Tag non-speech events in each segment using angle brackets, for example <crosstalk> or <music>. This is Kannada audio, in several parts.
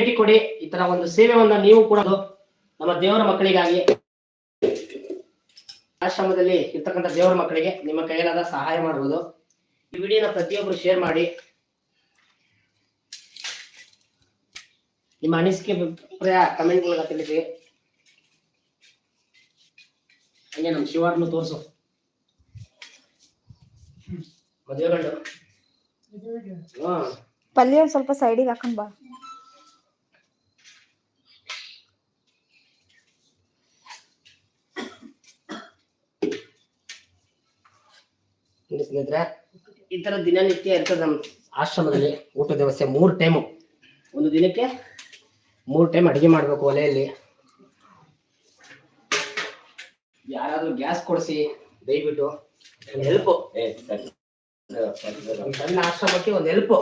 ಭೇಟಿ ಕೊಡಿ. ಈ ತರ ಒಂದು ಸೇವೆಯನ್ನ ನೀವು ಕೂಡ ನಮ್ಮ ದೇವರ ಮಕ್ಕಳಿಗಾಗಿ ಆಶ್ರಮದಲ್ಲಿ ಇರ್ತಕ್ಕಂಥ ದೇವರ ಮಕ್ಕಳಿಗೆ ನಿಮ್ಮ ಕೈಯಲ್ಲಾದ ಸಹಾಯ ಮಾಡಬಹುದು ಈ ವಿಡಿಯೋನ ಪ್ರತಿಯೊಬ್ಬರು ಶೇರ್ ಮಾಡಿ. ನಿಮ್ಮ ಅನಿಸಿಕೆ ಅಭಿಪ್ರಾಯ ಕಮೆಂಟ್ ಮೂಲಕ ತಿಳಿಸಿ. ಹಂಗೆ ನಮ್ಮ ಶಿವಾರ್ನು ತೋರಿಸು. ಮದುವೆ ಗಂಡು ಹಾ ಪಲ್ಯ ಒಂದ್ ಸ್ವಲ್ಪ ಸೈಡಿಗೆ ಹಾಕೊಂಡ್ ಬಾ. ಇಲ್ಲಿ ಸ್ನೇಹಿತರೆ ಈ ತರ ದಿನನಿತ್ಯ ಇರ್ತದೆ ನಮ್ಮ ಆಶ್ರಮದಲ್ಲಿ ಊಟದ ವ್ಯವಸ್ಥೆ ಮೂರು ಟೈಮು ಒಂದು ದಿನಕ್ಕೆ ಮೂರು ಟೈಮ್ ಅಡಿಗೆ ಮಾಡ್ಬೇಕು ಒಲೆಯಲ್ಲಿ. ಯಾರಾದ್ರೂ ಗ್ಯಾಸ್ ಕೊಡಿಸಿ ದಯವಿಟ್ಟು ಒಂದು ಹೆಲ್ಪ್ ಸಣ್ಣ ಆಶ್ರಮಕ್ಕೆ ಒಂದು ಹೆಲ್ಪ್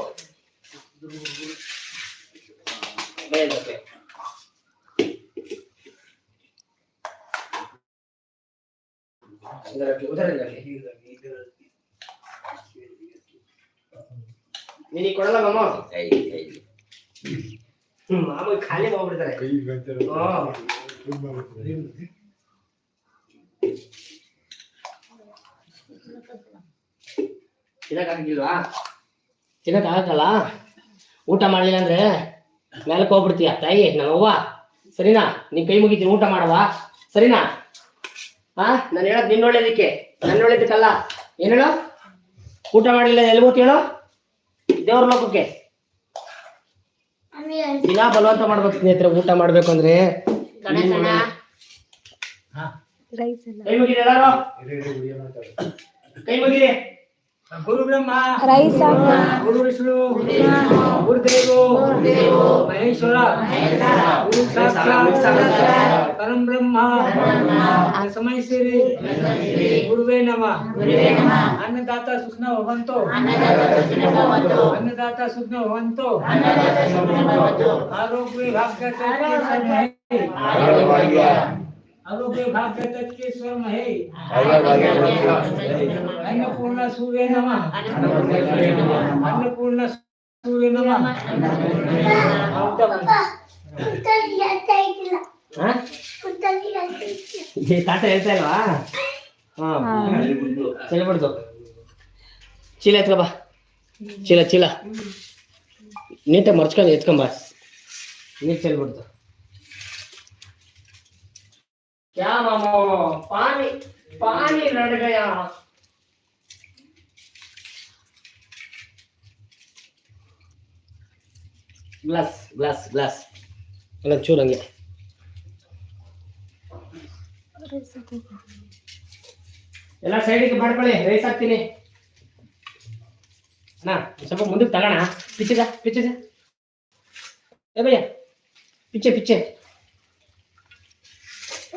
ನೀನು ಕೊಡಲ್ಲ ಮಾಮ? ಹ್ಮ್ ಮಾಮ ಖಾಲಿ ಹೋಗ್ಬಿಡ್ತಾರೆ ಹ್ಮ್. ತಿನ್ನಕ್ ಆಗಿಲ್ವಾ ತಿನ್ನಕ್ ಆಗಲ್ಲ ಊಟ ಮಾಡ್ಲಿಲ್ಲ ಅಂದ್ರೆ ಮೇಲಕ್ಕೆ ಹೋಗ್ಬಿಡ್ತೀಯ ತಾಯಿ ನಮ್ಮವ್ವ ಸರಿನಾ? ನೀನ್ ಕೈ ಮುಗಿತೀನಿ ಊಟ ಮಾಡವಾ ಸರಿನಾ? ಹಾ ನಾನು ಹೇಳೋದು ನಿನ್ನ ನನ್ನೊಳ್ಳೇದಕ್ಕಲ್ಲ. ಏನೇಳು ಒಳ್ಳೇದಕ್ಕಲ್ಲ ಏನ್ ಹೇಳೋ? ಊಟ ಮಾಡಿಲ್ಲ ಎಲ್ಲಿ ಹೇಳೋ? ದೇವ್ರ ಲೋಕಕ್ಕೆ. ದಿನ ಬಲವಂತ ಮಾಡ್ಬೇಕು ಸ್ನೇಹಿತರೆ ಊಟ ಮಾಡ್ಬೇಕು ಅಂದ್ರೆ. ಕೈ ಮುಗಿರಿ ಎಲ್ಲಾರು? ಕೈ ಮುಗಿರಿ. गुरु ब्रह्मा गुरु विष्णु गुरुदेव महेश्वर गुरु साक्षात परम ब्रह्मा समय श्री गुरुवे नम। अन्नदाता सुखना भवंतो अन्नदाता सुखना भवंतो आरोग्य भाग्य तत् के स्वयं है अन्नपूर्णा सूर्य नमः अन्नपूर्णा सूर्य नमः ಹಾ ಈ ತಾತ ಹೇಳ್ತಾ ಇಲ್ವಾ ಹಾ ಚೆಲ್ಬಿಡ್ದು ಚೀಲ ಎತ್ಕೊ ಬಾ ಚೀಲ ಚೀಲ ನೀಟಾಗಿ ಮರ್ಚ್ಕೊಂಡು ಎತ್ಕೊಂಬ ನೀರು ಚೆಲ್ಬಿಡ್ತು क्या मामो पानी पानी लड़ गया ಗ್ಲಾಸ್ ಗ್ಲಾಸ್ ಗ್ಲಾಸ್ ಎಲ್ಲ ಚೂರು ಹಂಗೆ ಎಲ್ಲ ಸೈಡಿಗೆ ಮಾಡ್ಕೊಳ್ಳಿ ರೈಸ್ ಹಾಕ್ತೀನಿ ಅಣ್ಣ ಸ್ವಲ್ಪ ಮುಂದಕ್ಕೆ ತಗೋಣ ಪಿಚ್ಚದ ಪಿಚ್ಚದ ಏ ಭಯ್ಯ ಪಿಚ್ಚೆ ಪಿಚ್ಚೆ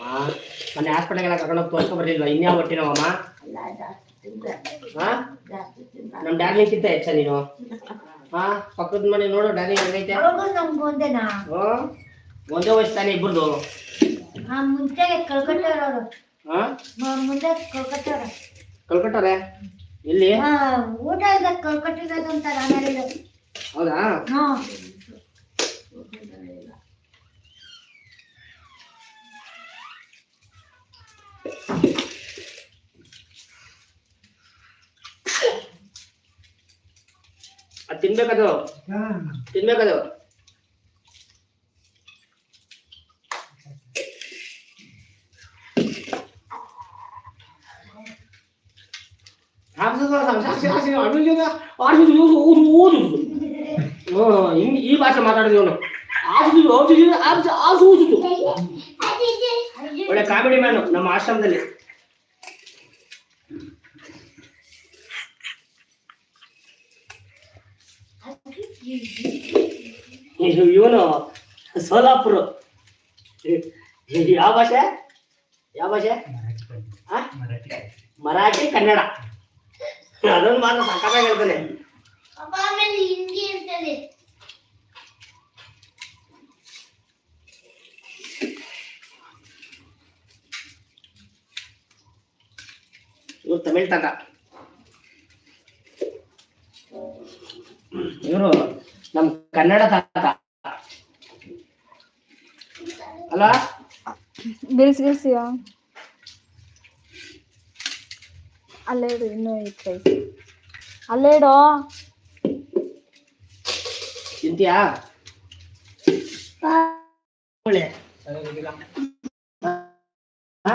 ಅಮ್ಮ. ಮೊನ್ನೆ ಹಾಸ್ಪಿಟಲ್ಗೆಲ್ಲ ಕರ್ಕೊಂಡೋಗಿ ತೋರ್ಸ್ಕೊ ಬರ್ಲಿಲ್ವಾ? ಇನ್ಯಾವ ಹೊಟ್ಟಿನವಮ್ಮ ಹಾ? ನಮ್ ಡಾರ್ಲಿಂಗ್ ಹೆಚ್ಚ ನೀನು? ಹಾ? ಪಕ್ಕದ ಮನೆ ನೋಡು ಡಾರ್ಲಿಂಗ್ ಹೆಂಗೈತೆ ಹ್ಮ್? ಒಂದೇ ವಯಸ್ಸು ತಾನೇ ಇಬ್ಬರದು ಮುಂಚೆ ಕಳ್ಕೊಟ್ಟವ್ರು ಹಾ? ಮುಂದೆ ಕಳ್ಕೊಟ್ಟವ್ರ. ಕಲ್ಕಟ್ಟಾರೆ ಎಲ್ಲಿ? ಊಟ ಕಳ್ಕೊಟ್ಟಿರೋದು ಅಂತ ಹೌದಾ? ಹಾ ಅದು ತಿನ್ಬೇಕದು ತಿನ್ಬೇಕದು ಈ ಭಾಷೆ ಮಾತಾಡಿದ್ರು ಒಳ್ಳೆ ಕಾಮಿಡಿ ಮ್ಯಾನು ನಮ್ಮ ಆಶ್ರಮದಲ್ಲಿ. ಇವನು ಸೋಲಾಪುರ. ಯಾವ ಭಾಷೆ? ಯಾವ ಭಾಷೆ? ಮರಾಠಿ ಕನ್ನಡ. ಅದೊಂದು ಮಾತ್ರ ಸಕ್ಕತ್ತಾಗಿ ಹೇಳ್ತಾನೆ. ತಮಿಳ್ ತಾತ ಇವರು ನಮ್ ಕನ್ನಡ ತಾತ. ಅಲ್ಲ ಗಿಲ್ಸ್ ಅಲ್ಲೇಡು ಅಲ್ಲೇ ಇಡು ಇನ್ನೂ ಐತೆ ಅಲ್ಲೇಡು ಅಲ್ಲೇ ಇಡು. ತಿಂತೀಯಾ? ಒಳ್ಳೆ. ಆ?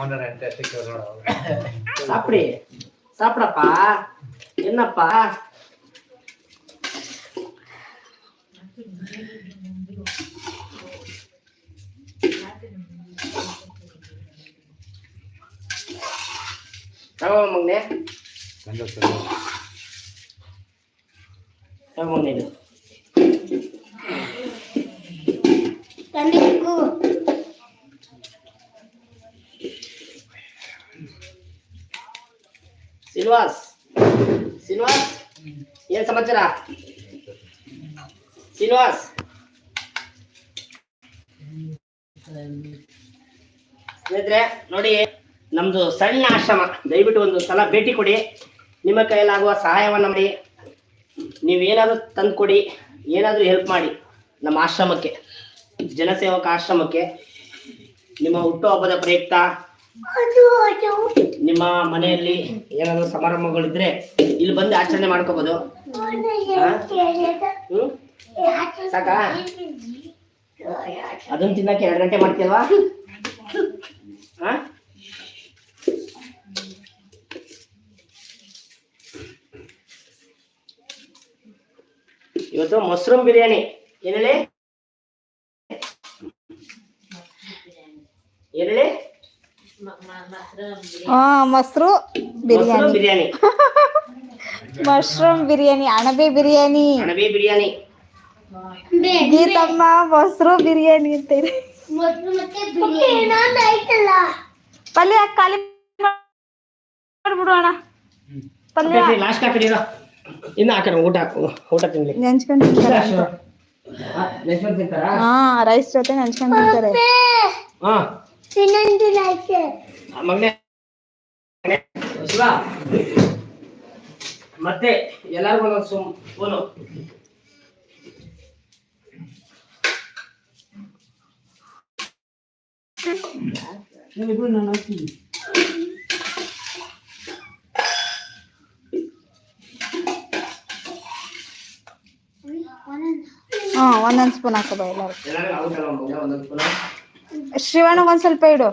wonder and that goes wrong. Pa. Enna pa. Tama mo mong neh? Tama mo mong? Srinivas. Srinivas, ಏನ್ ಸಮಾಚಾರ? ಶ್ರೀನಿವಾಸ್. ಸ್ನೇಹಿತರೆ, ನೋಡಿ, ನಮ್ದು ಸಣ್ಣ ಆಶ್ರಮ, ದಯವಿಟ್ಟು ಒಂದು ಸಲ ಭೇಟಿ ಕೊಡಿ. ನಿಮ್ಮ ಕೈಯಲ್ಲಾಗುವ ಸಹಾಯವನ್ನು ಮಾಡಿ. ನೀವೇನಾದ್ರೂ ತಂದು ಕೊಡಿ ಏನಾದರೂ ಹೆಲ್ಪ್ ಮಾಡಿ ನಮ್ಮ ಆಶ್ರಮಕ್ಕೆ, ಜನಸೇವಕ ಆಶ್ರಮಕ್ಕೆ. ನಿಮ್ಮ ಹುಟ್ಟುಹಬ್ಬದ ಪ್ರಯುಕ್ತ ನಿಮ್ಮ ಮನೆಯಲ್ಲಿ ಏನಾದ್ರು ಸಮಾರಂಭಗಳಿದ್ರೆ ಇಲ್ಲಿ ಬಂದು ಆಚರಣೆ ಮಾಡ್ಕೋಬಹುದು ಸಾಕಾ? ಅದನ್ನ ತಿನ್ನಕ್ಕೆ ಎರಡು ಗಂಟೆ ಮಾಡ್ತೀಯಲ್ವಾ? ಹಾ? ಇವತ್ತು ಮಶ್ರೂಮ್ ಬಿರಿಯಾನಿ. ಏನೇಳಿ ಏನೇಳಿ ಹಾ ಮೊಸರು ಬಿರಿಯಾನಿ. ಬಿರಿಯಾನಿ. <laughs> ಮಶ್ರೂಮ್ ಬಿರಿಯಾನಿ ಅಣಬೆ ಬಿರಿಯಾನಿ. ಅಣಬೆ ಬಿರಿಯಾನಿ. ಗೀತಮ್ಮ ಮೊಸರು ಬಿರಿಯಾನಿ ಅಂತ ಇದೆ. ಮತ್ತೆ ಬಿರಿಯಾನಿ. ಆಯ್ತಲ್ಲ. ಪಲ್ಯ ಖಾಲಿ ಮಾಡ್ಬಿಡು ಅಣ್ಣ. ಪಲ್ಯ. ಲಾಸ್ಟ್ ಹಾಕಡಿ ಇನ್ನು ಹಾಕೋಣ ಊಟ ಊಟ ತಿನ್ಲಿ. ನೆಂಚ್ಕೊಂಡ್ ತಿಂತಾರೆ ಹಾ ರೈಸ್ ಜೊತೆ ನೆಂಚ್ಕೊಂಡ್ ತಿಂತಾರೆ. ಹಾ. ಮಗನೆ. ಶಿವ. ಮತ್ತೆ ಎಲ್ಲರಿಗೂ ಒಂದೊಂದು ಸುಮ್ ಫೋನು ನಾನು ಹಾಕ್ತೀನಿ ಹಾ ಒಂದೊಂದು ಸ್ಪೂನ್ ಹಾಕೋಬ ಎಲ್ಲರೂ ಒಂದೊಂದು ಫೋನು ಶಿವಣ್ಣಗ್ ಒಂದ್ ಸ್ವಲ್ಪ ಇಡು.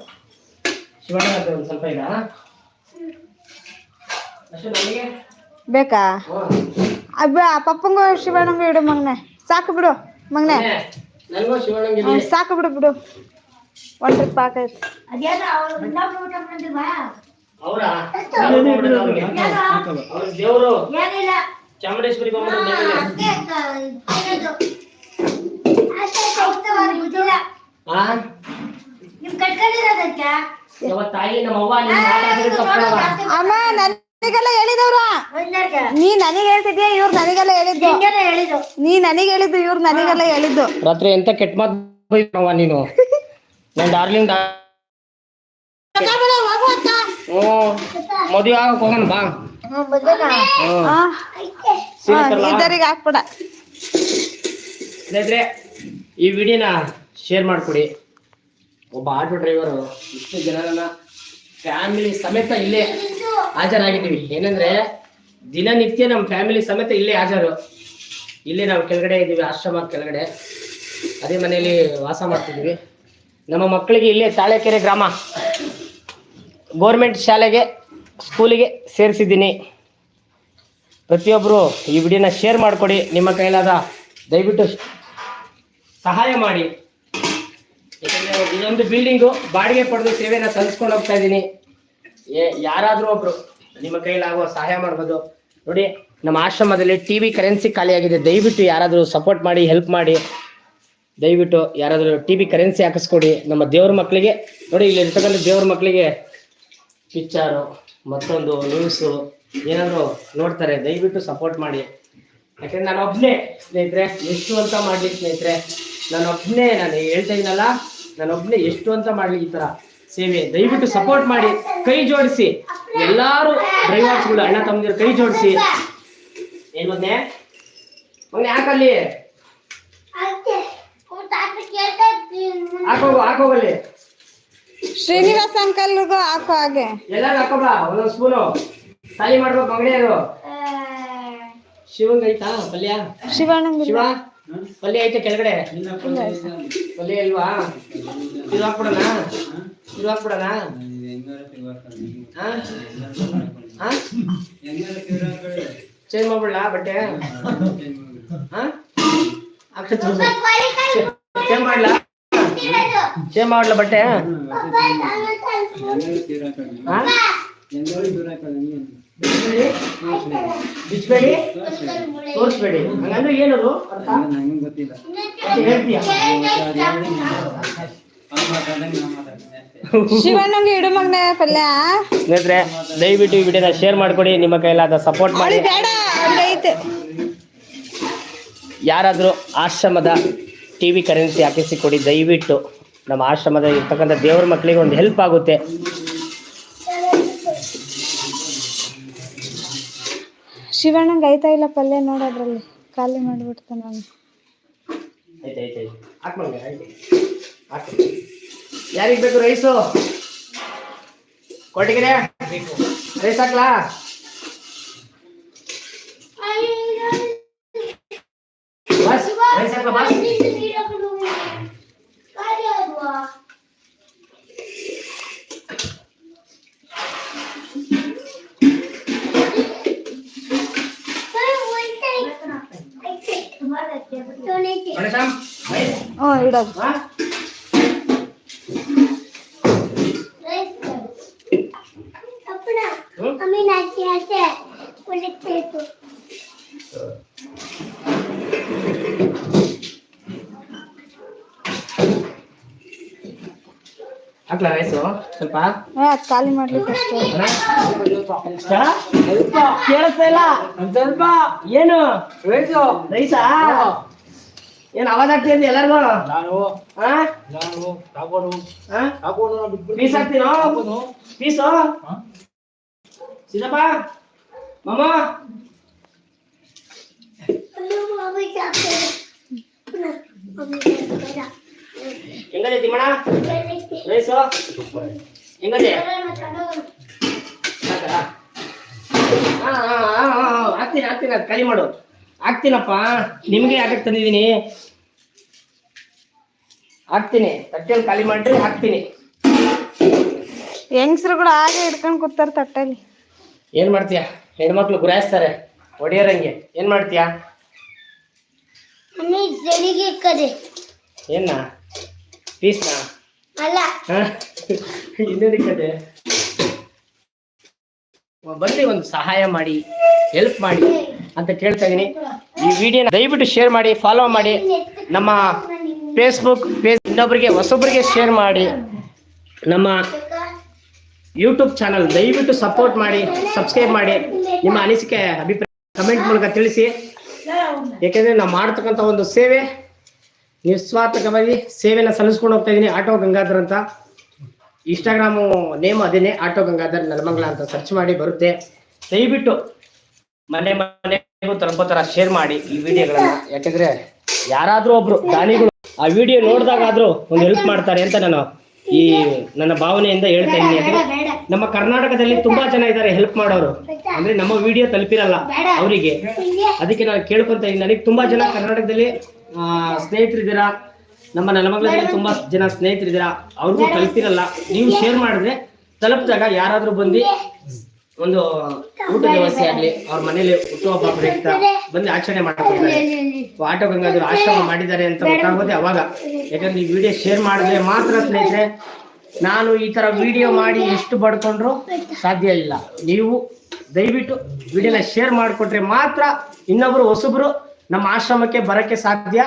ಶಿವಣ್ಣ ಒಂದ್ ಒಂದು ಸ್ವಲ್ಪ ಇಡ? ಬೇಕಾ? ಅಬ್ಬಾ ಪಪ್ಪಂಗೂ ಶಿವಣ್ಣಂಗೂ ಇಡು ಮಗ್ನೆ. ಸಾಕು ಬಿಡು ಮಗ್ನೆ. ಸಾಕು ಬಿಡು ಬಿಡು. ಒಂದ್ ಟ್ರಿಪ್ ಹಾಕೈತೆ ದೇವರು. ಚಾಮುಂಡೇಶ್ವರಿ ನಿಮ್ ಕಟ್ಕೊಂಡಿರೋದಕ್ಕೆ? ತಾಯಿ ನಮ್ಮ ಅವ್ವ ಮಾತಾಡಿದ್ರೆ ಅಮ್ಮ ನನಗೆಲ್ಲ ಹೇಳಿದವ್ರ. ಒಂದಕ್ಕೆ ನೀ ನನಗೆ ಹೇಳ್ತಿದ್ಯಾ ಇವ್ರು ನನಗೆಲ್ಲ ಹೇಳಿದ್ದು? ಹೇಳಿದ್ರು ನೀ ನನಗೆ ಹೇಳಿದ್ದು ಇವ್ರು ನನಗೆಲ್ಲ ಹೇಳಿದ್ದು. ರಾತ್ರಿ ಎಂತ ಕೆಟ್ಟ ಮಾತು ಬೈದವ ನೀನು? ನನ್ನ ಡಾರ್ಲಿಂಗ್ ಹ್ಞೂ. ಮದುವೆ ಆಗಕ್ಕೆ ಹೋಗೋಣ ಬಾ. ಆ, ಇದ್ದರಿಗೆ ಹಾಕ್ಬಿಡ. ಸ್ನೇಹಿತರೆ ಈ ವಿಡಿಯೋನ ಶೇರ್ ಮಾಡಿಕೊಡಿ. ಒಬ್ಬ ಆಟೋ ಡ್ರೈವರು ಇಷ್ಟು ಜನರನ್ನ ಫ್ಯಾಮಿಲಿ ಸಮೇತ ಇಲ್ಲೇ ಹಾಜರಾಗಿದ್ದೀವಿ. ಏನಂದ್ರೆ, ದಿನನಿತ್ಯ ನಮ್ಮ ಫ್ಯಾಮಿಲಿ ಸಮೇತ ಇಲ್ಲೇ ಹಾಜರು. ಇಲ್ಲೇ ನಾವು ಕೆಳಗಡೆ ಇದ್ದೀವಿ, ಆಶ್ರಮ ಕೆಳಗಡೆ. ಅದೇ ಮನೆಯಲ್ಲಿ ವಾಸ ಮಾಡ್ತಿದ್ದೀವಿ. ನಮ್ಮ ಮಕ್ಕಳಿಗೆ ಇಲ್ಲೇ ತಾಳೆಕೆರೆ ಗ್ರಾಮ ಗೋರ್ಮೆಂಟ್ ಶಾಲೆಗೆ ಸ್ಕೂಲಿಗೆ ಸೇರಿಸಿದ್ದೀನಿ. ಪ್ರತಿಯೊಬ್ಬರು ಈ ವಿಡಿಯೋನ ಶೇರ್ ಮಾಡಿಕೊಡಿ. ನಿಮ್ಮ ಕೈಲಾದ ದಯವಿಟ್ಟು ಸಹಾಯ ಮಾಡಿ. ಯಾಕಂದರೆ ಇದೊಂದು ಬಿಲ್ಡಿಂಗು ಬಾಡಿಗೆ ಪಡೆದು ಸೇವೆನ ಸಲ್ಲಿಸ್ಕೊಂಡು ಹೋಗ್ತಾ ಇದ್ದೀನಿ. ಯಾರಾದರೂ ಒಬ್ರು ನಿಮ್ಮ ಕೈಲಾಗುವ ಸಹಾಯ ಮಾಡ್ಬೋದು. ನೋಡಿ, ನಮ್ಮ ಆಶ್ರಮದಲ್ಲಿ ಟಿ ವಿ ಕರೆನ್ಸಿ ಖಾಲಿಯಾಗಿದೆ. ದಯವಿಟ್ಟು ಯಾರಾದರೂ ಸಪೋರ್ಟ್ ಮಾಡಿ ಹೆಲ್ಪ್ ಮಾಡಿ. ದಯವಿಟ್ಟು ಯಾರಾದರೂ ಟಿ ವಿ ಕರೆನ್ಸಿ ಹಾಕಿಸ್ಕೊಡಿ. ನಮ್ಮ ದೇವ್ರ ಮಕ್ಕಳಿಗೆ, ನೋಡಿ, ಇಲ್ಲಿ ಇರ್ತಕ್ಕಂಥ ದೇವ್ರ ಮಕ್ಕಳಿಗೆ ಪಿಕ್ಚರು ಮತ್ತೊಂದು ನ್ಯೂಸು ಏನಾದರೂ ನೋಡ್ತಾರೆ, ದಯವಿಟ್ಟು ಸಪೋರ್ಟ್ ಮಾಡಿ. ಯಾಕಂದ್ರೆ ನಾನು ಒಬ್ಬನೇ ಸ್ನೇಹಿತರೆ ಎಷ್ಟು ಅಂತ ಮಾಡಲಿ ಸ್ನೇಹಿತರೆ. ನಾನು ಒಬ್ಬನೇ ನಾನು ಹೇಳ್ತಾ ಇದ್ದೀನಲ್ಲ ನಾನು ಒಬ್ಬನೇ ಎಷ್ಟು ಅಂತ ಮಾಡಲಿ ಈ ಥರ ಸೇವೆ. ದಯವಿಟ್ಟು ಸಪೋರ್ಟ್ ಮಾಡಿ ಕೈ ಜೋಡಿಸಿ. ಎಲ್ಲರೂ ಡ್ರೈವರ್ಸ್ಗಳು ಅಣ್ಣ ತಮ್ಮದಿರು ಕೈ ಜೋಡಿಸಿ. ಏನು ಮೊನ್ನೆ ಮೊನ್ನೆ ಯಾಕಲ್ಲಿ. ಹಾಕೋಗು ಹಾಕೋಗಲ್ಲಿ ಶ್ರೀನಿವಾಸ ಅಂಕಲ್ಗೂ ಹಾಕೋ ಹಾಗೆ. ಎಲ್ಲರೂ ಹಾಕೋಬ ಒಂದೊಂದು ಸ್ಪೂನು ಖಾಲಿ ಮಾಡ್ಬೇಕು ಮಗನೇ ಆ, ಶಿವಂಗ್ ಐತಾ ಪಲ್ಯ ಶಿವಣ್ಣಂಗಿಲ್ಲ ಶಿವ ಪಲ್ಯ ಐತೆ ಕೆಳಗಡೆ ಪಲ್ಯ ಇಲ್ವಾ ಇದು ಹಾಕ್ಬಿಡೋಣ ಇದು ಹಾಕ್ಬಿಡೋಣ ಹಾ ಹಾ ಚೇಂಜ್ ಮಾಡ್ಬಿಡ್ಲಾ ಬಟ್ಟೆ ಚೇಂಜ್ ಮಾಡ್ಲಾ. ಚೇಂಜ್ ಮಾಡ್ಲ ಬಟ್ಟೆ ಬಿಚ್ಬೇಡಿ. ತೋರಿಸ್ಬೇಡಿ. ಹಂಗಂದ್ರೆ ಏನದು? ಅರ್ಥ? ಮತ್ತೆ ಹೇಳ್ತೀಯಾ? ಶಿವಣ್ಣಂಗೆ ಇಡು ಮಗ್ನೆ ಪಲ್ಯ. ಸ್ನೇಹಿತರೆ ದಯವಿಟ್ಟು ಈ ವಿಡಿಯೋನ ಶೇರ್ ಮಾಡ್ಕೊಡಿ ನಿಮ್ಮ ಕೈಲಾದ ಸಪೋರ್ಟ್ ಮಾಡಿ. ಬೇಡ ಯಾರಾದರೂ ಆಶ್ರಮದ ಟಿ ವಿ ಕರೆನ್ಸಿ ಹಾಕಿಸಿ ಕೊಡಿ. ದಯವಿಟ್ಟು ನಮ್ಮ ಆಶ್ರಮದ ಇರ್ತಕ್ಕಂಥ ದೇವ್ರ ಮಕ್ಕಳಿಗೆ ಒಂದು ಹೆಲ್ಪ್ ಆಗುತ್ತೆ. ಶಿವಣ್ಣಂಗೆ ಐತಾ ಇಲ್ಲ ಪಲ್ಯ ನೋಡೋದ್ರಲ್ಲಿ ಖಾಲಿ ಮಾಡಿಬಿಡ್ತಾನೆ ನಾನು. ಆಯ್ತು ಆಯ್ತು ಆಯ್ತು. ಯಾರಿಗೆ ಬೇಕು ರೈಸು ಕೊಟ್ಟಿಗೆ ರೈಸ್ ಹಾಕ್ಲಾ ಬಸ್ ರೈಸ್ ಹಾಕ್ಲಾ ಬಸ್ ಖಾಲಿ ಆದ್ವಾ? ತೊನೆಗೆ. ಗಣೇಶಮ್ ರೈಸ್ ಹ್ಞೂ ಇಡೋದು ಹಾ ರೈಸ್ ಕೊಡು. ಅಪ್ಪಣ, ಹ್ಮ್? ಅಮ್ಮಿ ನಾಚಿ ಆಚೆ ಕುಳಿತೇತು. ಹಾಕ್ಲಾ ರೈಸು ಸ್ವಲ್ಪ ಏ ಅದು ಖಾಲಿ ಮಾಡ್ಲಿಕ್ಕೆ ಅಷ್ಟೇ ಕೇಳಿಸ್ತಾ ಇಲ್ಲ ಸ್ವಲ್ಪ ಏನು ರೈಸು ರೈಸಾ ಏನ್ ಅವಾಜ್ ಅಂದೆ ಎಲ್ಲರಿಗೂ? ನಾನು. ನಾನು ತಗೊಂಡು ಬಿಟ್ಬಿಟ್ಟು ಪೀಸ್ ಹಾಕ್ತೀನೋ? ಪೀಸು? ಸಿದ್ದಪ್ಪ ಮಾಮ? ಅಲ್ಲೂ ಅಮ್ಮಿ ಸಾಕ್ತಾರೆ. ಅಪ್ಪಣ, ಅಮ್ಮಿ ಸಾಕ್ತಾರೆ. ಹೆಂಗದೆ ತಿಮ್ಮಣ ರೈಸು ಹೆಂಗದೆ ಹಾಕ್ತೀನಿ ಹಾಕ್ತೀನಿ ಅದು ಕಲಿ ಮಾಡು. ಹಾಕ್ತೀನಪ್ಪ. ನಿಮ್ಗೆ ಯಾಕೆ ತಂದಿದ್ದೀನಿ? ಹಾಕ್ತೀನಿ. ತಟ್ಟೆಯಲ್ಲಿ ಖಾಲಿ ಮಾಡ್ರಿ ಹಾಕ್ತೀನಿ. ಹೆಂಗಸ್ರುಗಳು ಹಾಗೆ ಹಿಡ್ಕೊಂಡು ಕೂತಾರ ತಟ್ಟೆಲಿ. ಏನ್ ಮಾಡ್ತೀಯ? ಹೆಣ್ಮಕ್ಳು ಗುರಾಯಿಸ್ತಾರೆ ಹೊಡಿಯೋರಂಗೆ ಏನ್ ಮಾಡ್ತೀಯ? ಇಕ್ಕದೆ. ಏನ ಪೀಸ್ನಾ? ಅಲ್ಲ. ಇನ್ನೇನಕ್ಕದೆ ಬನ್ನಿ ಒಂದು ಸಹಾಯ ಮಾಡಿ ಹೆಲ್ಪ್ ಮಾಡಿ ಅಂತ ಕೇಳ್ತಾ ಇದೀನಿ. ಈ ವಿಡಿಯೋನ ದಯವಿಟ್ಟು ಶೇರ್ ಮಾಡಿ ಫಾಲೋ ಮಾಡಿ. ನಮ್ಮ ಫೇಸ್ಬುಕ್ ಪೇಜ್ ಇನ್ನೊಬ್ಬರಿಗೆ ಹೊಸೊಬ್ಬರಿಗೆ ಶೇರ್ ಮಾಡಿ. ನಮ್ಮ ಯೂಟ್ಯೂಬ್ ಚಾನಲ್ ದಯವಿಟ್ಟು ಸಪೋರ್ಟ್ ಮಾಡಿ ಸಬ್ಸ್ಕ್ರೈಬ್ ಮಾಡಿ. ನಿಮ್ಮ ಅನಿಸಿಕೆ, ಅಭಿಪ್ರಾಯ ಕಮೆಂಟ್ ಮೂಲಕ ತಿಳಿಸಿ. ಏಕೆಂದರೆ ನಾವು ಮಾಡ್ತಕ್ಕಂಥ ಒಂದು ಸೇವೆ ನಿಸ್ವಾರ್ಥಕವಾಗಿ ಸೇವೆನ ಸಲ್ಲಿಸ್ಕೊಂಡು ಹೋಗ್ತಾ ಇದ್ದೀನಿ ಆಟೋ ಗಂಗಾಧರ್ ಅಂತ. ಇನ್ಸ್ಟಾಗ್ರಾಮು ನೇಮ್ ಅದೇನೆ, ಆಟೋ ಗಂಗಾಧರ್ ನಲಮಂಗಲ ಅಂತ ಸರ್ಚ್ ಮಾಡಿ ಬರುತ್ತೆ. ದಯವಿಟ್ಟು ಮನೆ ಮನೆಗೂ ತಲುಪೋ ಥರ ಶೇರ್ ಮಾಡಿ ಈ ವಿಡಿಯೋಗಳನ್ನ ಯಾಕೆಂದ್ರೆ ಯಾರಾದರೂ ಒಬ್ರು ದಾನಿಗಳು ಆ ವಿಡಿಯೋ ನೋಡಿದಾಗಾದ್ರೂ ಒಂದು ಹೆಲ್ಪ್ ಮಾಡ್ತಾರೆ ಅಂತ ನಾನು ಈ ನನ್ನ ಭಾವನೆಯಿಂದ ಹೇಳ್ತಾ ಇದ್ದೀನಿ. ನಮ್ಮ ಕರ್ನಾಟಕದಲ್ಲಿ ತುಂಬಾ ಜನ ಇದ್ದಾರೆ ಹೆಲ್ಪ್ ಮಾಡೋರು. ಅಂದ್ರೆ ನಮ್ಮ ವಿಡಿಯೋ ತಲುಪಿರಲ್ಲ ಅವರಿಗೆ. ಅದಕ್ಕೆ ನಾನು ಕೇಳ್ಕೊಂತ ಇದ್ದೀನಿ. ನನಗೆ ತುಂಬಾ ಜನ ಕರ್ನಾಟಕದಲ್ಲಿ ಸ್ನೇಹಿತರಿದ್ದೀರಾ? ನಮ್ಮ ನೆಲಮಂಗಲದಲ್ಲಿ ತುಂಬಾ ಜನ ಸ್ನೇಹಿತರಿದ್ದೀರಾ? ಅವ್ರಿಗೂ ತಲುಪಿರಲ್ಲ. ನೀವು ಶೇರ್ ಮಾಡಿದ್ರೆ ತಲುಪಿದಾಗ ಯಾರಾದ್ರೂ ಬಂದು ಒಂದು ಊಟದ ವ್ಯವಸ್ಥೆ ಆಗಲಿ ಅವ್ರ ಮನೇಲಿ ಹುಟ್ಟುಹಬ್ಬ ಪ್ರಯುಕ್ತ ಬಂದು ಆಚರಣೆ ಮಾಡ್ಕೊಳ್ತಾರೆ. ಆಟೋ ಗಂಗಾಧರ್ ಆಶ್ರಮ ಮಾಡಿದ್ದಾರೆ ಅಂತ ಗೊತ್ತಾಗೋದೆ ಅವಾಗ. ಯಾಕಂದ್ರೆ ಈ ವಿಡಿಯೋ ಶೇರ್ ಮಾಡಿದ್ರೆ ಮಾತ್ರ ಸ್ನೇಹಿತರೆ ನಾನು ಈ ತರ ವಿಡಿಯೋ ಮಾಡಿ ಎಷ್ಟು ಬಡ್ಕೊಂಡ್ರು ಸಾಧ್ಯ ಇಲ್ಲ. ನೀವು ದಯವಿಟ್ಟು ವಿಡಿಯೋನ ಶೇರ್ ಮಾಡಿಕೊಟ್ರೆ ಮಾತ್ರ ಇನ್ನೊಬ್ರು ಹೊಸಬ್ರು ನಮ್ಮ ಆಶ್ರಮಕ್ಕೆ ಬರಕ್ಕೆ ಸಾಧ್ಯ.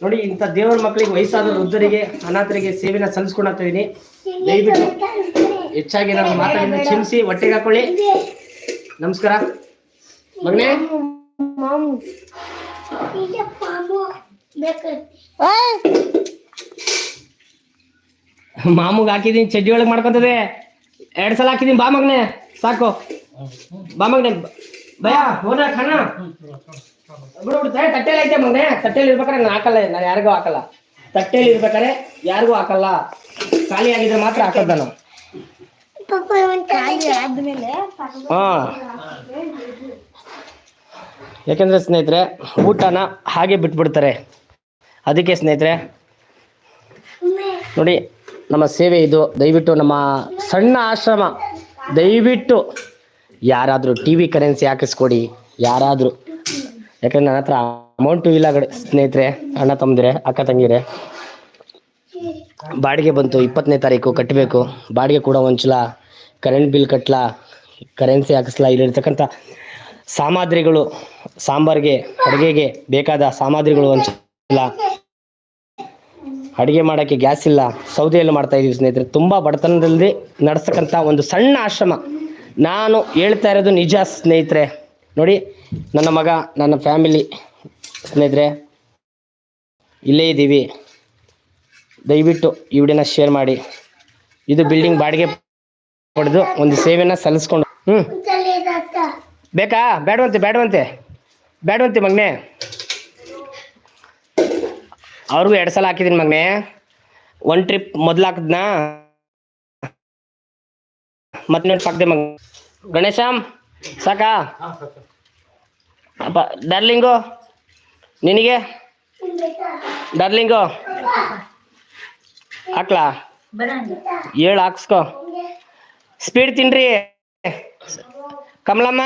ನೋಡಿ ಇಂಥ ದೇವರ ಮಕ್ಕಳಿಗೆ ವಯಸ್ಸಾದ ವೃದ್ಧರಿಗೆ ಅನಾಥರಿಗೆ ಸೇವೆನ ಸಲ್ಲಿಸ್ಕೊಂಡು ಇದೀನಿ ದಯವಿಟ್ಟು ಹೆಚ್ಚಾಗಿ ನಾನು ಮಾತಾಡಿದ ಕ್ಷಮಿಸಿ, ಹೊಟ್ಟೆಗೆ ಹಾಕೊಳ್ಳಿ. ನಮಸ್ಕಾರ. ಮಗನೇ! ಮಾಮೂಗ್ ಹಾಕಿದೀನಿ, ಚಡ್ಡಿ ಒಳಗೆ ಮಾಡ್ಕೊಂತದೆ. ಎರಡ್ ಸಲ ಹಾಕಿದೀನಿ, ಬಾ ಮಗನೆ. ಸಾಕು. ಬಾ ಮಗನೆ. ಭಯ ಹೋದ ಖಾನ ಬಿಡು ಬಿಡು. ತಟ್ಟೆ- ತಟ್ಟೆಲಿ ಐತೆ ಮಗನೆ. ತಟ್ಟೆಲಿ ಇರ್ಬೇಕಾರೆ ನಾನು ಹಾಕಲ್ಲ. ನಾನು ಯಾರಿಗೂ ಹಾಕಲ್ಲ. ತಟ್ಟೆಲಿ ಇರ್ಬೇಕಾರೆ ಯಾರಿಗೂ ಹಾಕಲ್ಲ. ಖಾಲಿ ಆಗಿದ್ರೆ ಮಾತ್ರ ಹಾಕೋದು ನಾನು ಪಾಪ ಒಂದು ಖಾಲಿ ಆದ್ಮೇಲೆ ಹಾ. ಯಾಕಂದ್ರೆ ಸ್ನೇಹಿತರೆ, ಊಟನ ಹಾಗೆ ಬಿಟ್ಬಿಡ್ತಾರೆ. ಅದಕ್ಕೆ ಸ್ನೇಹಿತರೆ, ನೋಡಿ, ನಮ್ಮ ಸೇವೆ ಇದು. ದಯವಿಟ್ಟು ನಮ್ಮ ಸಣ್ಣ ಆಶ್ರಮ, ದಯವಿಟ್ಟು ಯಾರಾದರೂ ಟಿ ವಿ ಕರೆನ್ಸಿ ಹಾಕಿಸ್ಕೊಡಿ. ಯಾರಾದರೂ. ಯಾಕಂದ್ರೆ ನನ್ನ ಹತ್ರ ಅಮೌಂಟು ಇಲ್ಲ ಕಡೆ ಸ್ನೇಹಿತರೆ, ಅಣ್ಣ ತಮ್ಮದಿರೆ, ಅಕ್ಕ ತಂಗಿರೆ. ಬಾಡಿಗೆ ಬಂತು, ಇಪ್ಪತ್ತನೇ ತಾರೀಕು ಕಟ್ಟಬೇಕು. ಬಾಡಿಗೆ ಕೂಡ ಒಂಚಲ ಕರೆಂಟ್ ಬಿಲ್ ಕಟ್ಟಲಾ ಕರೆನ್ಸಿ ಹಾಕಿಸ್ಲಾ, ಇಲ್ಲಿರ್ತಕ್ಕಂಥ ಸಾಮಗ್ರಿಗಳು ಸಾಂಬಾರಿಗೆ, ಅಡುಗೆಗೆ ಬೇಕಾದ ಸಾಮಗ್ರಿಗಳು ಹಂಚಿಲ್ಲ. ಅಡುಗೆ ಮಾಡೋಕ್ಕೆ ಗ್ಯಾಸ್ ಇಲ್ಲ. ಸೌದೆಯಲ್ಲಿ ಮಾಡ್ತಾ ಇದ್ದೀವಿ ಸ್ನೇಹಿತರೆ. ತುಂಬ ಬಡತನದಲ್ಲಿ ನಡೆಸ್ತಕ್ಕಂಥ ಒಂದು ಸಣ್ಣ ಆಶ್ರಮ. ನಾನು ಹೇಳ್ತಾ ಇರೋದು ನಿಜ ಸ್ನೇಹಿತರೆ. ನೋಡಿ, ನನ್ನ ಮಗ, ನನ್ನ ಫ್ಯಾಮಿಲಿ ಸ್ನೇಹಿತರೆ, ಇಲ್ಲೇ ಇದ್ದೀವಿ. ದಯವಿಟ್ಟು ಈ ಶೇರ್ ಮಾಡಿ. ಇದು ಬಿಲ್ಡಿಂಗ್ ಬಾಡಿಗೆ ಪಡೆದು ಒಂದು ಸೇವೆನ ಸಲ್ಲಿಸ್ಕೊಂಡು ಹ್ಞೂ ಬೇಕಾ? ಬೇಡವಂತೆ ಬೇಡವಂತೆ ಬೇಡವಂತೆ ಮಗ್ನೆ. ಅವ್ರಿಗೂ ಎರಡು ಸಲ ಹಾಕಿದ್ದೀನಿ ಮಗ್ನೆ. ಒನ್ ಟ್ರಿಪ್ ಮೊದ್ಲು ಹಾಕಿದ್ನಾ. ಮತ್ತೆ ಹಾಕಿದೆ ಮಗ ಗಣೇಶಮ್ ಸಾಕಾ? ಅಪ್ಪ, ಡಾರ್ಲಿಂಗು, ನಿನಗೆ? ಡಾರ್ಲಿಂಗು. ಹಾಕ್ಲಾ? ಏಳು ಹಾಕ್ಸ್ಕೊ. ಸ್ಪೀಡ್ ತಿನ್ರಿ. ಕಮಲಮ್ಮ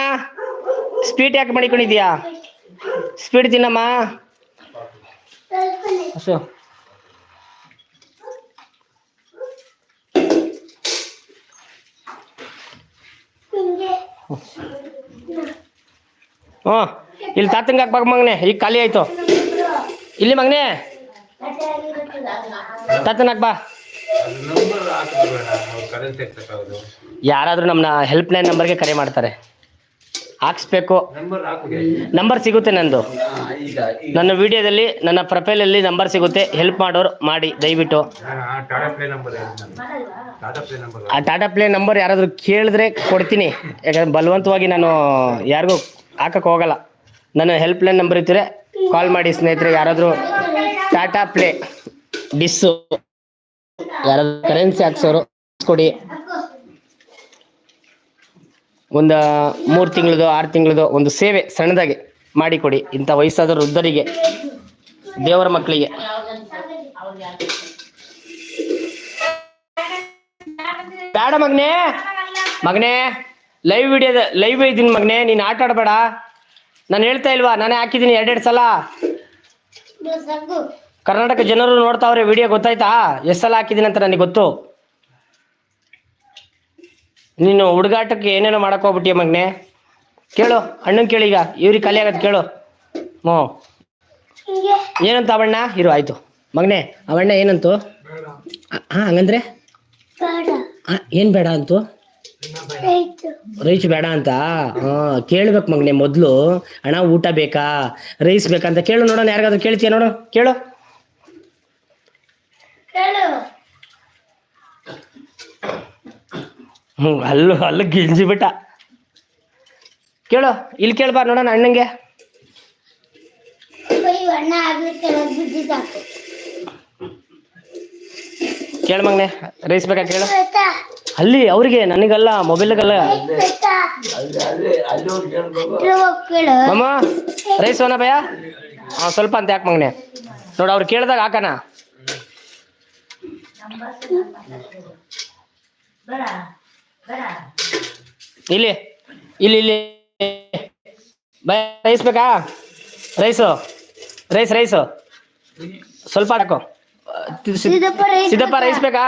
ಸ್ಪೀಡ್ ಯಾಕೆ ಮಾಡಿಕೊಂಡಿದ್ಯಾ ಸ್ಪೀಡ್ ತಿನ್ನಮ್ಮ. ಅಶು. ಹ್ಞೂ ಇಲ್ಲಿ ತಾತಂಗೆ ಹಾಕ್ಬೇಕು ಮಗನೆ ಈಗ ಖಾಲಿ ಆಯಿತು. ಇಲ್ಲಿ ಮಗನೆ. ತಾತನ ಹಾಕ್ ಬಾ. ನಂಬರ್ ಹಾಕಬೇಡ ಅವ್ರು ಕರೆನ್ಸಿ ಹಾಕ್ಸಕ್ಕಾಗೋದು ಯಾರಾದರೂ ನಮ್ಮ ಹೆಲ್ಪ್ ಲೈನ್ ನಂಬರ್ಗೆ ಕರೆ ಮಾಡ್ತಾರೆ. ಹಾಕ್ಸ್ಬೇಕು. ನಂಬರ್ ಸಿಗುತ್ತೆ ನಂದು. ಈಗ ನನ್ನ ವಿಡಿಯೋದಲ್ಲಿ ನನ್ನ ಪ್ರೊಫೈಲಲ್ಲಿ ನಂಬರ್ ಸಿಗುತ್ತೆ. ಹೆಲ್ಪ್ ಮಾಡೋರು ಮಾಡಿ ದಯವಿಟ್ಟು. Tata Play number Tata Play number ಆ ಟಾಟಾ ಪ್ಲೇ ನಂಬರ್ ಯಾರಾದರೂ ಕೇಳಿದ್ರೆ ಕೊಡ್ತೀನಿ. ಯಾಕಂದ್ರೆ ಬಲವಂತವಾಗಿ ನಾನು ಯಾರಿಗೂ ಹಾಕಕ್ಕೆ ಹೋಗಲ್ಲ. ನನ್ನ ಹೆಲ್ಪ್ ಲೈನ್ ನಂಬರ್ ಇದ್ದರೆ ಕಾಲ್ ಮಾಡಿ ಸ್ನೇಹಿತರೆ ಯಾರಾದರೂ ಟಾಟಾ ಪ್ಲೇ ಡಿಸ್ಸು ಯಾರಾದರೂ ಕರೆನ್ಸಿ ಹಾಕ್ಸೋರು, ಕೊಡಿ. ಒಂದು ಮೂರು ತಿಂಗಳದು, ಆರು ತಿಂಗಳದು ಒಂದು ಸೇವೆ ಸಣ್ಣದಾಗಿ ಮಾಡಿಕೊಡಿ ಇಂಥ ವಯಸ್ಸಾದ ವೃದ್ಧರಿಗೆ, ದೇವರ ಮಕ್ಕಳಿಗೆ. ಬೇಡ ಮಗನೇ. ಮಗನೇ ಲೈವ್ ವಿಡಿಯೋದ ಲೈವ್ ಇದ್ದೀನಿ ಮಗನೇ. ನೀನು ಆಟ ಆಡಬೇಡ. ನಾನು ಹೇಳ್ತಾ ಇಲ್ವಾ, ನಾನೇ ಹಾಕಿದ್ದೀನಿ ಎರಡೆರಡು ಸಲ. ಕರ್ನಾಟಕ ಜನರು ನೋಡ್ತಾವ್ರೆ ವಿಡಿಯೋ ಗೊತ್ತಾಯ್ತಾ? ಎಸ್ಎಲ್ ಸಲ ಹಾಕಿದ್ದೀನಿ ಅಂತ ನನಗೆ ಗೊತ್ತು. ನೀನು ಹುಡುಗಾಟಕ್ಕೆ ಏನೇನೋ ಮಾಡಕ್ ಹೋಗ್ಬಿಟ್ಟಿಯ ಮಗನೇ? ಕೇಳು ಅಣ್ಣನ್ ಕೇಳಿ ಈಗ. ಇವ್ರಿಗೆ ಖಾಲಿ ಆಗತ್ ಕೇಳು. ಹ್ಞೂ ಏನಂತ ಅವಣ್ಣ? ಇರು ಆಯ್ತು. ಮಗ್ನೆ ಅವಣ್ಣ ಏನಂತು? ಹಾಂ ಹಂಗಂದ್ರೆ? ಬೇಡ. ಏನು ಬೇಡ ಅಂತು? ರೈಸ್ ಬೇಡ ಅಂತ? ಹಾಂ ಕೇಳ್ಬೇಕು ಮಗ್ನೆ ಮೊದ್ಲು. ಅಣ್ಣ ಊಟ ಬೇಕಾ? ರೈಸ್ ಬೇಕಾ ಅಂತ ಕೇಳು ನೋಡೋಣ ಯಾರಿಗಾದ್ರು ಕೇಳ್ತೀಯ ನೋಡು? ಕೇಳು. ಹೇಳು. ಹ್ಞೂ ಅಲ್ಲು ಅಲ್ಲು ಗಿಂಜಿ ಬಿಟ್ಟ. ಕೇಳು ಇಲ್ಲಿ ಕೇಳ್ಬಾ ನೋಡೋಣ ಅಣ್ಣಂಗೆ. ಕೇಳ ಮಗನೆ ರೈಸ್ ಬೇಕಾ ಕೇಳು. ಅಲ್ಲಿ ಅವ್ರಿಗೆ ನನಗಲ್ಲ ಮೊಬೈಲ್ಗಲ್ಲ. ಮಮ್ಮ ರೈಸ್ ಓನ ಭಯ? ಹಾಂ ಸ್ವಲ್ಪ ಅಂತ ಯಾಕೆ ಮಗನೆ? ನೋಡು ಅವ್ರು ಕೇಳಿದಾಗ ಹಾಕಣ. ಇಲ್ಲಿ ಇಲ್ಲಿ ಇಲ್ಲಿ. ಬೈ ರೈಸ್ ಬೇಕಾ? ರೈಸು ರೈಸ್ ರೈಸು ಸ್ವಲ್ಪ ಹಾಕು. ಸಿದ್ದಪ್ಪ ರೈಸ್ ಬೇಕಾ?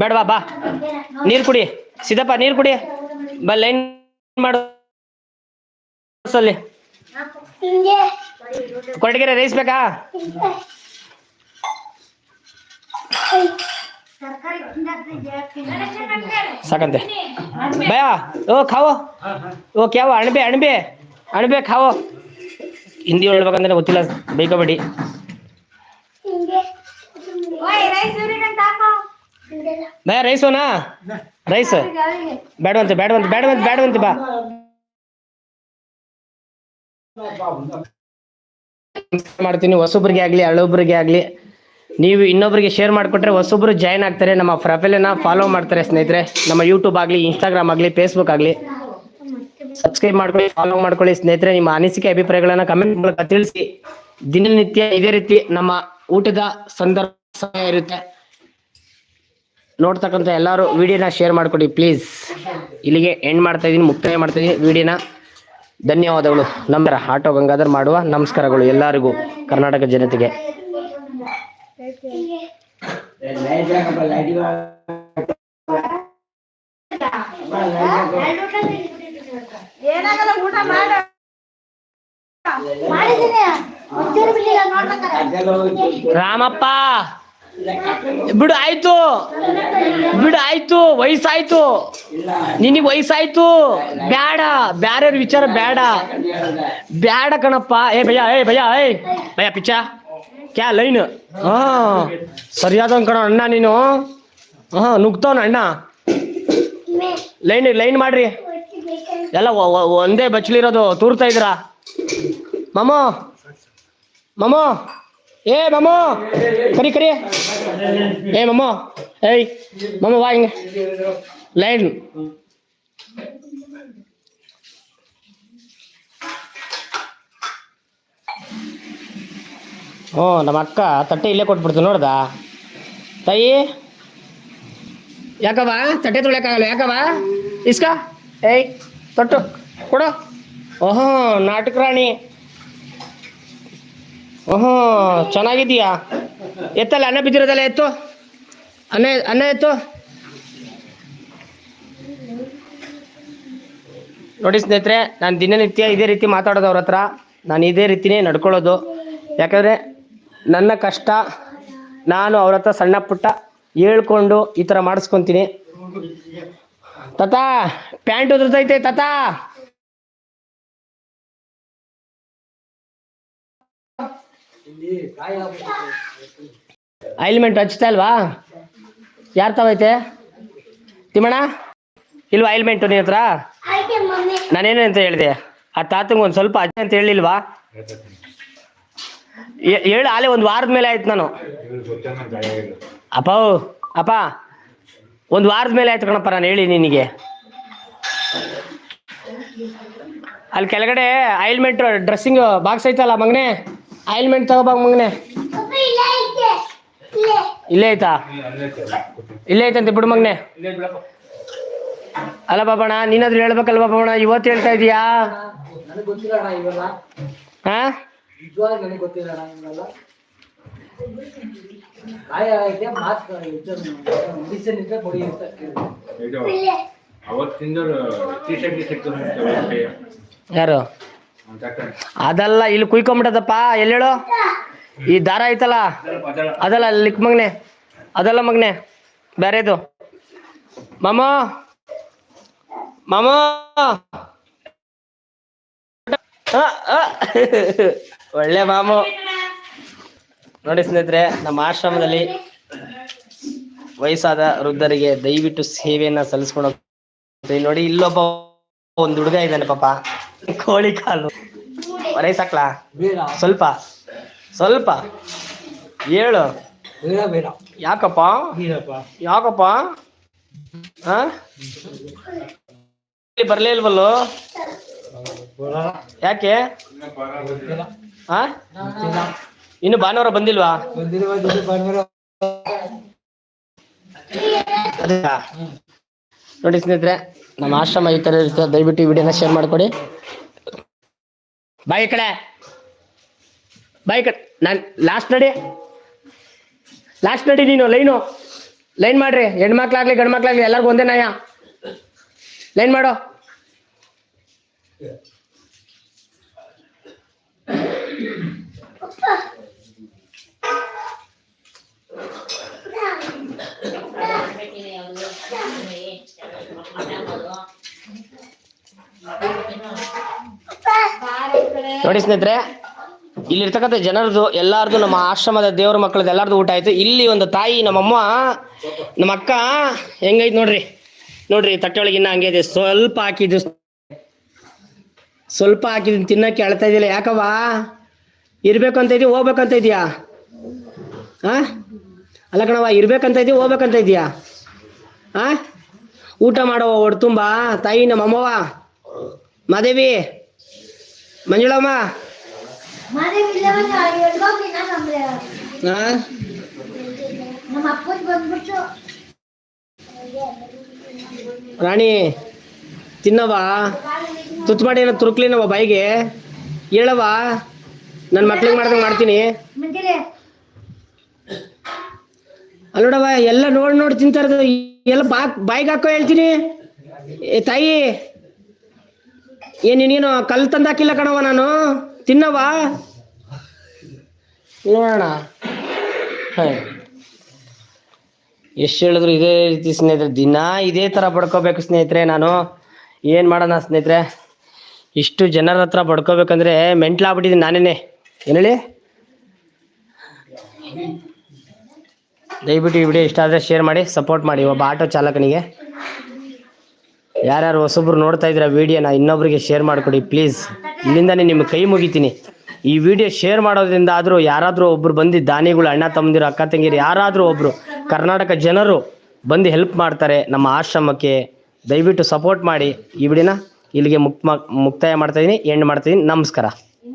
ಬೇಡವಾ ಬಾ ನೀರು ಕುಡಿ. ಸಿದ್ದಪ್ಪ ನೀರು ಕುಡಿ. ಬಾ ಲೈನ್ ಮಾಡು. ಕೊರಟಗೆರೆ ರೈಸ್ ಬೇಕಾ? ಸಾಕಂತೆ. ಭಯ ಓ ಖಾವೋ. ಓ ಕ್ಯಾವ ಅಣಬೆ ಅಣಬೆ ಅಣಬೆ ಖಾವೋ. ಹಿಂದಿ ಹೇಳ್ಬೇಕಂದ್ರೆ ಗೊತ್ತಿಲ್ಲ ಬೈಕೋಬೇಡಿ. ಭಯ ರೈಸ್ ಓನಾ? ರೈಸ್. ಬೇಡವಂತೆ ಬೇಡವಂತೆ ಬೇಡವಂತೆ ಬೇಡವಂತೆ ಬಾ. ಮಾಡ್ತೀನಿ ಹೊಸೊಬ್ರಿಗೆ ಆಗ್ಲಿ ಹಳೊಬ್ರಿಗೆ ಆಗಲಿ. ನೀವು ಇನ್ನೊಬ್ಬರಿಗೆ ಶೇರ್ ಮಾಡಿಕೊಟ್ರೆ ಹೊಸೊಬ್ರು ಜಾಯ್ನ್ ಆಗ್ತಾರೆ. ನಮ್ಮ ಪ್ರೊಫೈಲನ್ನ ಫಾಲೋ ಮಾಡ್ತಾರೆ ಸ್ನೇಹಿತರೆ. ನಮ್ಮ ಯೂಟ್ಯೂಬ್ ಆಗಲಿ ಇನ್ಸ್ಟಾಗ್ರಾಮ್ ಆಗಲಿ ಫೇಸ್ಬುಕ್ ಆಗಲಿ. ಸಬ್ಸ್ಕ್ರೈಬ್ ಮಾಡ್ಕೊಳ್ಳಿ ಫಾಲೋ ಮಾಡ್ಕೊಳ್ಳಿ ಸ್ನೇಹಿತರೆ. ನಿಮ್ಮ ಅನಿಸಿಕೆ ಅಭಿಪ್ರಾಯಗಳನ್ನು ಕಮೆಂಟ್ ಮೂಲಕ ತಿಳಿಸಿ. ದಿನನಿತ್ಯ ಇದೇ ರೀತಿ ನಮ್ಮ ಊಟದ ಸಂದರ್ಭ ಸಮಯ ಇರುತ್ತೆ. ನೋಡ್ತಕ್ಕಂಥ ಎಲ್ಲರೂ ವಿಡಿಯೋನ ಶೇರ್ ಮಾಡಿಕೊಡಿ ಪ್ಲೀಸ್ ಇಲ್ಲಿಗೆ ಎಂಡ್ ಮಾಡ್ತಾ ಇದ್ದೀನಿ, ಮುಕ್ತಾಯ ಮಾಡ್ತಾ ಇದ್ದೀನಿ ವಿಡಿಯೋನ ಧನ್ಯವಾದಗಳು. ನಂಬರ, ಆಟೋ ಗಂಗಾಧರ್ ಮಾಡುವ. ನಮಸ್ಕಾರಗಳು ಎಲ್ಲರಿಗೂ, ಕರ್ನಾಟಕ ಜನತೆಗೆ. ರಾಮಪ್ಪ, ಬಿಡು, ಆಯ್ತು. ಬಿಡು, ಆಯ್ತು, ವಯಸ್ಸಾಯ್ತು. ನಿನಗ್ ವಯಸ್ಸಾಯ್ತು. ಬೇಡ ಬ್ಯಾರ್ಯಾರ ವಿಚಾರ ಬೇಡ ಬ್ಯಾಡ ಕಣಪ್ಪ. ಏ ಭಯ ಏ ಭಯ ಏ ಭಯ ಪಿಚ್ಚ. ಕ್ಯಾ ಲೈನ್? ಹಾ, ಸರಿಯಾದ ಕಣ ಅಣ್ಣ ನೀನು. ಹಾ ನುಗ್ತವನ ಅಣ್ಣ. ಲೈನ್ ಲೈನ್ ಮಾಡ್ರಿ. ಎಲ್ಲ ಒಂದೇ ಬಚ್ಚಲಿರೋದು ತೂರ್ತಾ ಇದ್ದೀರಾ? ಮಾಮೋ ಮಾಮೋ, ಏ, ಮಾಮೋ, ಕರಿ ಕರಿ. ಏ, ಮಾಮೋ, ಏಯ್, ಮಾಮೋ ವಾ ಲೈನ್. ಹ್ಞೂ, ನಮ್ಮ ಅಕ್ಕ ತಟ್ಟೆ ಇಲ್ಲೇ ಕೊಟ್ಬಿಡ್ತು, ನೋಡ್ದ? ತಾಯಿ? ಯಾಕವ ತಟ್ಟೆ ತೊಳ್ಯಾಕಾಗಲ್ಲ ಯಾಕವ ಇಸ್ಕ? ಏಯ್, ತೊಟ್ಟು, ಕೊಡು. ಓಹೋ, ನಾಟಕ ರಾಣಿ. ಓಹೋ ಚೆನ್ನಾಗಿದೀಯಾ ಎತ್ತಲ್ಲ, ಅನ್ನ ಬಿದ್ದಿರೋದಲ್ಲ ಎತ್ತು? ಅನ್ನ ಅನ್ನ ಎತ್ತು? ನೋಡಿ ಸ್ನೇಹಿತರೆ, ನಾನು ದಿನನಿತ್ಯ ಇದೇ ರೀತಿ ಮಾತಾಡೋದು ಅವ್ರ ಹತ್ರ. ನಾನು ಇದೇ ರೀತಿನೇ ನಡ್ಕೊಳ್ಳೋದು. ಯಾಕಂದರೆ ನನ್ನ ಕಷ್ಟ, ನಾನು ಅವ್ರ ಹತ್ರ ಸಣ್ಣ ಪುಟ್ಟ ಹೇಳ್ಕೊಂಡು ಈ ಥರ ಮಾಡಿಸ್ಕೊತೀನಿ. ತತಾ, ಪ್ಯಾಂಟ್ ಉದುರ್ತೈತೆ ತತಾ? ಐಲ್ಮೆಂಟ್ ಹಚ್ತಾ ಇಲ್ವಾ? ಯಾರು ತವೈತೆ ತಿಮ್ಮಣ್ಣ? ಇಲ್ವಾ ಐಲ್ಮೆಂಟ್ ನಿನ್ನ ಹತ್ರ? ನಾನೇನು ಅಂತ ಹೇಳಿದೆ? ಆ ತಾತಂಗೆ ಒಂದು ಸ್ವಲ್ಪ ಅಜ್ಜೆ ಅಂತ ಹೇಳಿಲ್ವಾ? ಹೇಳು ಆಲೆ ಒಂದು ವಾರದ ಮೇಲೆ ಆಯ್ತು ನಾನು. ಅಪ್ಪ ಅಪ್ಪ ಒಂದು ವಾರದ ಮೇಲೆ ಆಯ್ತು ಕಣಪ್ಪ ನಾನು ಹೇಳಿ ನಿನಗೆ. ಅಲ್ಲಿ ಕೆಳಗಡೆ ಆಯಿಲ್ಮೆಂಟ್ ಡ್ರೆಸ್ಸಿಂಗ್ ಬಾಕ್ಸ್ ಐತಲ್ಲ ಮಗನೆ? ಆಯಿಲ್ಮೆಂಟ್ ತಗೋಬಾಗ ಮಗನೆ. ಇಲ್ಲ ಐತೆ ಇಲ್ಲೇ ಇಲ್ಲೇ ಆಯ್ತಾ. ಇಲ್ಲೇ ಐತಂತೆ ಬಿಡು ಮಗನೆ. ಅಲ್ಲ ಬಾಬಣ್ಣ ನೀನಾದ್ರೂ ಹೇಳ್ಬೇಕಲ್ಲ ಬಾಬಣ್ಣ? ಇವತ್ತು ಹೇಳ್ತಾ ಇದೀಯಾ? ಹಾ? ನಿಜವಾಗ ನನಗೆ ಗೊತ್ತಿಲ್ಲ ಅಣ್ಣ ಇವೆಲ್ಲ ಕಾಯಿ ಆಗೈತೆ ಮಾತು ಮೆಡಿಸಿನ್ ಇದ್ರೆ ಕೊಡಿ ಅಂತ ಕೇಳಿದೆ. ಇದು ಇಲ್ಲೇ ಅವತ್ತಿಂದ ಟಿ ಶರ್ಟ್ ಟಿ ಶರ್ಟ್ ಯಾರು? ಅದಲ್ಲ ಇಲ್ಲಿ ಕುಯ್ಕೊಂಬಿಟ್ಟದಪ್ಪ ಎಲ್ಲೇಳು ಈ ದಾರ ಐತಲ್ಲ? ಅದಲ್ಲ ಲಿಕ್ ಮಗ್ನೆ. ಅದಲ್ಲ ಮಗ್ನೆ. ಬೇರೆದು. ಮಾಮ. ಮಾಮ. ಒಳ್ಳೆ ಮಾಮು. ನೋಡಿ ಸ್ನೇಹಿತರೆ ನಮ್ಮ ಆಶ್ರಮದಲ್ಲಿ ವಯಸ್ಸಾದ ವೃದ್ಧರಿಗೆ ದಯವಿಟ್ಟು ಸೇವೆಯನ್ನ ಸಲ್ಲಿಸ್ಕೊಂಡು. ನೋಡಿ ಇಲ್ಲೊಬ್ಬ ಒಂದು ಹುಡುಗ ಇದ್ದಾನೆ ಪಾಪ. ಕೋಳಿ ಕಾಲು. ರೈಸಾಕ್ಲಾ ಬೇಡ. ಸ್ವಲ್ಪ. ಸ್ವಲ್ಪ. ಹೇಳು. ಯಾಕಪ್ಪ? ಯಾಕಪ್ಪ? ಬರ್ಲೇ ಇಲ್ವಲ್ಲೋ? ಯಾಕೆ? ಹಾ ಇನ್ನು ಭಾನುವಾರ ಬಂದಿಲ್ವಾ? ನೋಡಿ ಸ್ನೇಹಿತರೆ, ನಮ್ಮ ಆಶ್ರಮ ಈ ಥರ ಇರ್ತದೆ ದಯವಿಟ್ಟು ವಿಡಿಯೋನ ಶೇರ್ ಮಾಡ್ಕೊಡಿ. ಬಾಯಿ ಕಡೆ ಬಾಯ್ ಕಡೆ ನಾನು ಲಾಸ್ಟ್ ನಡಿ. ಲಾಸ್ಟ್ ನಡಿ ನೀನು, ಲೈನು. ಲೈನ್ ಮಾಡ್ರಿ. ಹೆಣ್ಮಕ್ಳಾಗ್ಲಿ ಗಂಡ್ಮಕ್ಳಾಗ್ಲಿ ಎಲ್ಲರಿಗೂ ಒಂದೇ ನಾಯ ಲೈನ್ ಮಾಡು. ನೋಡಿ ಸ್ನೇಹಿತರೆ, ಇಲ್ಲಿರ್ತಕ್ಕಂಥ ಜನರದು ಎಲ್ಲಾರ್ದು ನಮ್ಮ ಆಶ್ರಮದ ದೇವ್ರ ಮಕ್ಕಳದ್ದು ಎಲ್ಲಾರ್ದು ಊಟ ಆಯ್ತು. ಇಲ್ಲಿ ಒಂದು ತಾಯಿ, ನಮ್ಮಮ್ಮ ನಮ್ಮ ಅಕ್ಕ ಹೆಂಗೈತ್ ನೋಡ್ರಿ. ನೋಡ್ರಿ, ತಟ್ಟೆ ಒಳಗಿನ್ನ ಹಂಗೈತೆ. ಸ್ವಲ್ಪ ಹಾಕಿದ್ದು ಸ್ವಲ್ಪ ಹಾಕಿದ್ದೀನಿ ತಿನ್ನಕ್ಕೆ ಅಳ್ತಾ ಇದ್ದಿಲ್ಲ ಯಾಕವ್ವ? ಇರ್ಬೇಕಂತ ಇದೀಯ ಹೋಗ್ಬೇಕಂತ ಇದೆಯಾ? ಹಾಂ ಅಲ್ಲ ಕಣವ್ವ ಇರ್ಬೇಕಂತ ಇದೀಯ ಹೋಗ್ಬೇಕಂತ ಇದೆಯಾ? ಹಾಂ ಊಟ ಮಾಡವ ಹೊಡ್ ತುಂಬ ತಾಯಿ ನಮ್ಮ ಅಮ್ಮವ ಮಾದೇವಿ ಮಂಜುಳಮ್ಮ. ರಾಣಿ ತಿನ್ನವ ತುತ್ತು ಮಾಡಿ ಏನೋ ತುರುಕ್ಲಿನವ ಬಾಯಿಗೆ? ಹೇಳವ ನನ್ನ ಮಕ್ಳಿಗೆ ಮಾಡ್ದಂಗೆ ಮಾಡ್ತೀನಿ. ಅಲ್ಲ ಅಲ್ಲೋಡವ ಎಲ್ಲ ನೋಡಿ ನೋಡಿ ತಿಂತಾರ ಎಲ್ಲ ಬಾ, ಬಾಯಿಗೆ ಹಾಕೋ ಹೇಳ್ತೀನಿ. ಏ, ತಾಯಿ. ಏನು ನೀನು ಕಲ್ಲು ತಂದಾಕಿಲ್ಲ ಕಣವ ನಾನು? ತಿನ್ನವ ನೋಡೋಣ. ಹಾಂ. ಎಷ್ಟು ಹೇಳಿದ್ರು ಇದೇ ರೀತಿ ಸ್ನೇಹಿತರೆ, ದಿನ ಇದೇ ಥರ ಪಡ್ಕೋಬೇಕು ಸ್ನೇಹಿತರೆ ನಾನು. ಏನು ಮಾಡೋಣ ಸ್ನೇಹಿತರೆ? ಇಷ್ಟು ಜನರ ಹತ್ರ ಬಡ್ಕೋಬೇಕಂದ್ರೆ ಮೆಂಟ್ಲಾಗ್ಬಿಟ್ಟಿದ್ದೀನಿ ನಾನೇನೆ. ಏನು ಹೇಳಿ? ದಯವಿಟ್ಟು ಈ ವಿಡಿಯೋ ಇಷ್ಟ ಆದರೆ ಶೇರ್ ಮಾಡಿ, ಸಪೋರ್ಟ್ ಮಾಡಿ ಒಬ್ಬ ಆಟೋ ಚಾಲಕನಿಗೆ. ಯಾರ್ಯಾರು ಹೊಸೊಬ್ರು ನೋಡ್ತಾ ಇದ್ದೀರಾ ವಿಡಿಯೋನ ಇನ್ನೊಬ್ರಿಗೆ ಶೇರ್ ಮಾಡಿಕೊಡಿ ಪ್ಲೀಸ್ ಇಲ್ಲಿಂದನೇ ನಿಮ್ಮ ಕೈ ಮುಗಿತೀನಿ. ಈ ವಿಡಿಯೋ ಶೇರ್ ಮಾಡೋದ್ರಿಂದ ಆದರೂ ಯಾರಾದರೂ ಒಬ್ರು ಬಂದು ದಾನಿಗಳು, ಅಣ್ಣ ತಮ್ಮದಿರು, ಅಕ್ಕ ತಂಗಿರು ಯಾರಾದರೂ ಒಬ್ಬರು ಕರ್ನಾಟಕ ಜನರು ಬಂದು ಹೆಲ್ಪ್ ಮಾಡ್ತಾರೆ ನಮ್ಮ ಆಶ್ರಮಕ್ಕೆ. ದಯವಿಟ್ಟು ಸಪೋರ್ಟ್ ಮಾಡಿ ಈ ವಿಡಿಯೋನ ಇಲ್ಲಿಗೆ ಮುಕ್ತ ಮುಕ್ತಾಯ ಮಾಡ್ತಾಯಿದ್ದೀನಿ ಎಂಡ್ ಮಾಡ್ತಾಯಿದ್ದೀನಿ ನಮಸ್ಕಾರ.